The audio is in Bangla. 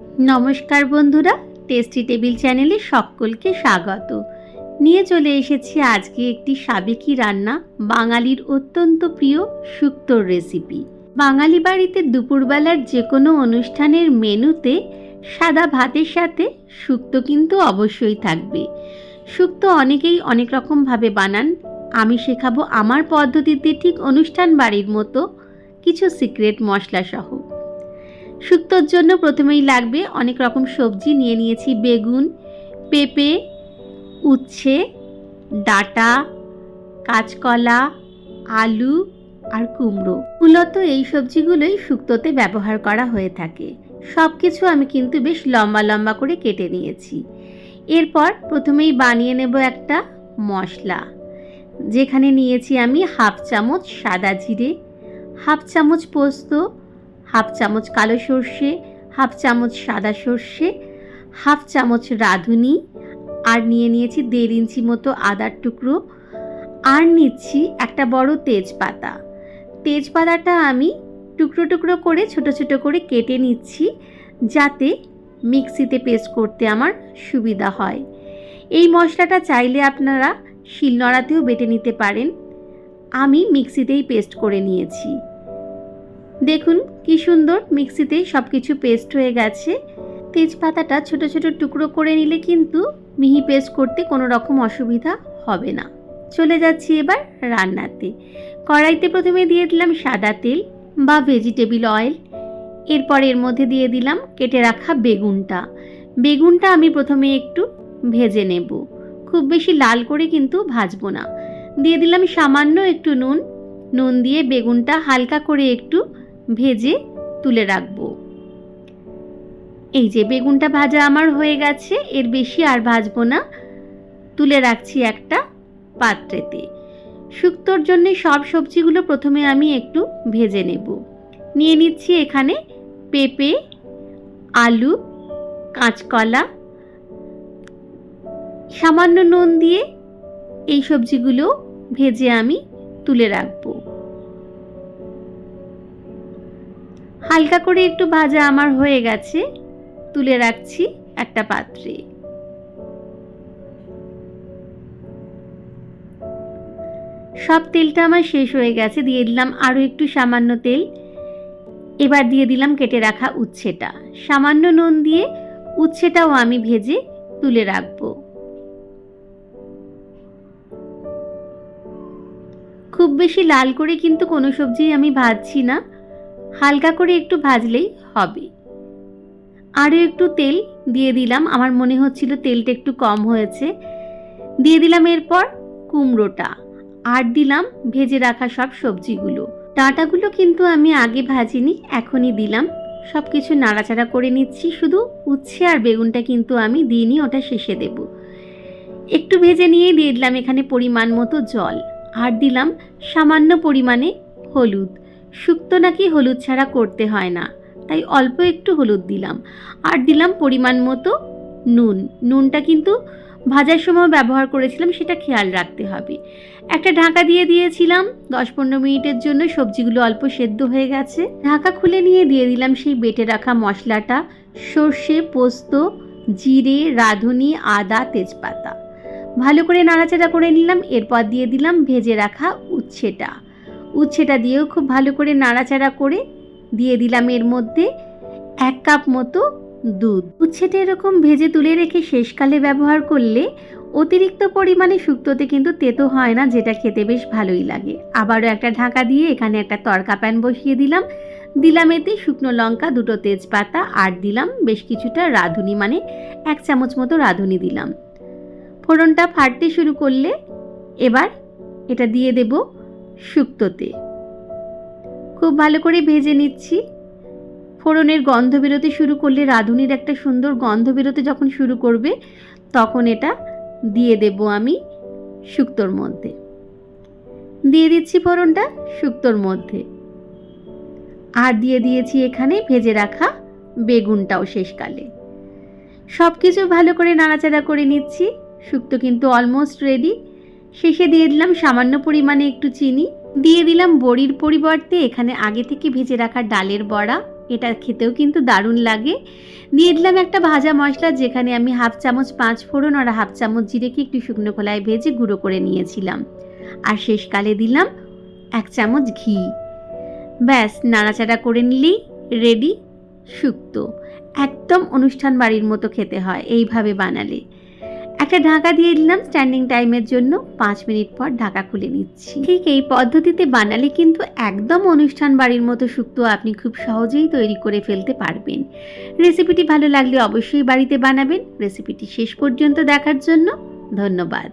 নমস্কার বন্ধুরা টেস্টি টেবিল চ্যানেলে সকলকে স্বাগত। নিয়ে চলে এসেছি আজকে একটি সাবেকি রান্না, বাঙালির অত্যন্ত প্রিয় শুক্তোর রেসিপি বাঙালি বাড়িতে দুপুরবেলার যে কোনো অনুষ্ঠানের মেনুতে সাদা ভাতের সাথে শুক্তো কিন্তু অবশ্যই থাকবে। শুক্তো অনেকেই অনেক রকমভাবে বানান। আমি শেখাবো আমার পদ্ধতিতে ঠিক অনুষ্ঠান বাড়ির মতো কিছু সিক্রেট মশলা সহ শুক্তোর জন্য প্রথমেই লাগবে অনেক রকম সবজি। নিয়ে নিয়েছি বেগুন, পেঁপে, উচ্ছে, ডাটা, কাঁচকলা, আলু আর কুমড়ো। মূলত এই সবজিগুলোই শুক্তোতে ব্যবহার করা হয়ে থাকে। সব কিছু আমি কিন্তু বেশ লম্বা লম্বা করে কেটে নিয়েছি। এরপর প্রথমেই বানিয়ে নেব একটা মশলা। যেখানে নিয়েছি আমি হাফ চামচ সাদা জিরে, হাফ চামচ পোস্ত হাফ চামচ কালো সর্ষে, হাফ চামচ সাদা সর্ষে, হাফ চামচ রাঁধুনি, আর নিয়ে নিয়েছি দেড় ইঞ্চি মতো আদার টুকরো। আর নিচ্ছি একটা বড় তেজপাতা। তেজপাতাটা আমি টুকরো টুকরো করে, ছোট ছোট করে কেটে নিচ্ছি, যাতে মিক্সিতে পেস্ট করতে আমার সুবিধা হয়। এই মশলাটা চাইলে আপনারা শিলনোড়াতেও বেটে নিতে পারেন। আমি মিক্সিতেই পেস্ট করে নিয়েছি। দেখুন কি সুন্দর মিক্সিতে সব কিছু পেস্ট হয়ে গেছে। তেজপাতাটা ছোট ছোট টুকরো করে নিলে কিন্তু মিহি পেস্ট করতে কোনো রকম অসুবিধা হবে না। চলে যাচ্ছি এবার রান্নাতে। কড়াইতে প্রথমে দিয়ে দিলাম সাদা তেল বা ভেজিটেবিল অয়েল এরপর এর মধ্যে দিয়ে দিলাম কেটে রাখা বেগুনটা। বেগুনটা আমি প্রথমে একটু ভেজে নেব। খুব বেশি লাল করে কিন্তু ভাজবো না। দিয়ে দিলাম সামান্য একটু নুন। নুন দিয়ে বেগুনটা হালকা করে একটু ভেজে তুলে রাখব। এই যে বেগুনটা ভাজা আমার হয়ে গেছে, এর বেশি আর ভাজবো না। তুলে রাখছি একটা পাত্রেতে। শুক্তোর জন্য সব সবজিগুলো প্রথমে আমি একটু ভেজে নেব। নিয়ে নিচ্ছি এখানে পেঁপে, আলু, কাঁচকলা, সামান্য নুন দিয়ে এই সবজিগুলো ভেজে আমি তুলে রাখব। হালকা করে একটু ভাজা আমার হয়ে গেছে। তুলে রাখছি একটা পাত্রে। সব তেলটা আমার শেষ হয়ে গেছে, দিয়ে দিলাম আরও একটু সামান্য তেল। এবার দিয়ে দিলাম কেটে রাখা উচ্ছেটা। সামান্য নুন দিয়ে উচ্ছেটাও আমি ভেজে তুলে রাখব। খুব বেশি লাল করে কিন্তু কোনো সবজি আমি ভাজছি না। হালকা করে একটু ভাজলেই হবে। আরও একটু তেল দিয়ে দিলাম। আমার মনে হচ্ছিল তেলটা একটু কম হয়েছে। দিয়ে দিলাম এরপর কুমড়োটা। আর দিলাম ভেজে রাখা সব সবজিগুলো। ডাঁটাগুলো কিন্তু আমি আগে ভাজিনি, এখনই দিলাম। সব কিছু নাড়াচাড়া করে নিচ্ছি। শুধু উচ্ছে আর বেগুনটা কিন্তু আমি দিইনি, ওটা শেষে দেব। একটু ভেজে নিয়ে দিয়ে দিলাম এখানে পরিমাণ মতো জল। আর দিলাম সামান্য পরিমাণে হলুদ। শুক্তো নাকি হলুদ ছাড়া করতে হয় না, তাই অল্প একটু হলুদ দিলাম। আর দিলাম পরিমাণ মতো নুন। নুনটা কিন্তু ভাজার সময় ব্যবহার করেছিলাম, সেটা খেয়াল রাখতে হবে। একটা ঢাকা দিয়ে দিয়েছিলাম দশ পনেরো মিনিটের জন্য সবজিগুলো অল্প সেদ্ধ হয়ে গেছে। ঢাকা খুলে নিয়ে দিয়ে দিলাম সেই বেটে রাখা মশলাটা, সর্ষে, পোস্ত, জিরে, রাঁধুনি, আদা, তেজপাতা। ভালো করে নাড়াচাড়া করে নিলাম, এরপর দিয়ে দিলাম ভেজে রাখা উচ্ছেটা। উচ্ছেটা দিয়েও খুব ভালো করে নাড়াচাড়া করে দিয়ে দিলাম এর মধ্যে এক কাপ মতো দুধ। উচ্ছেটা এরকম ভেজে তুলে রেখে শেষকালে ব্যবহার করলে অতিরিক্ত পরিমাণে শুক্তোতে কিন্তু তেতো হয় না, যেটা খেতে বেশ ভালোই লাগে। আবারও একটা ঢাকা দিয়ে এখানে একটা তড়কা প্যান বসিয়ে দিলাম। দিলাম এতে শুকনো লঙ্কা, দুটো তেজপাতা, আর দিলাম বেশ কিছুটা রাঁধুনি মানে এক চামচ মতো রাঁধুনি দিলাম। ফোড়নটা ফাটতে শুরু করলে এবার এটা দিয়ে দেব শুক্তোতে খুব ভালো করে ভেজে নিচ্ছি। ফোড়নের গন্ধ বেরোতে শুরু করলে রাঁধুনির একটা সুন্দর গন্ধ বেরোতে যখন শুরু করবে, তখন এটা দিয়ে দেব আমি শুক্তোর মধ্যে। দিয়ে দিচ্ছি ফোড়নটা শুক্তোর মধ্যে। আর দিয়ে দিয়েছি এখানে ভেজে রাখা বেগুনটাও শেষকালে। সব কিছু ভালো করে নাড়াচাড়া করে নিচ্ছি। শুক্তো কিন্তু অলমোস্ট রেডি শেষে দিয়ে দিলাম সামান্য পরিমাণে একটু চিনি। দিয়ে দিলাম বড়ির পরিবর্তে এখানে আগে থেকে ভেজে রাখা ডালের বড়া। এটা খেতেও কিন্তু দারুণ লাগে। দিয়ে দিলাম একটা ভাজা মশলা যেখানে আমি হাফ চামচ পাঁচ ফোড়ন আর হাফ চামচ জিরেকে একটু শুকনো খোলায় ভেজে গুঁড়ো করে নিয়েছিলাম। আর শেষকালে দিলাম এক চামচ ঘি। ব্যাস, নাড়াচাড়া করে নিলেই রেডি শুক্তো একদম অনুষ্ঠান বাড়ির মতো খেতে হয়, এইভাবে বানালে। একটা ঢাকা দিয়ে দিলাম স্ট্যান্ডিং টাইমের জন্য পাঁচ মিনিট পর ঢাকা খুলে নিচ্ছি। ঠিক এই পদ্ধতিতে বানালে কিন্তু একদম অনুষ্ঠান বাড়ির মতো শুক্তো আপনি খুব সহজেই তৈরি করে ফেলতে পারবেন। রেসিপিটি ভালো লাগলে অবশ্যই বাড়িতে বানাবেন। রেসিপিটি শেষ পর্যন্ত দেখার জন্য ধন্যবাদ।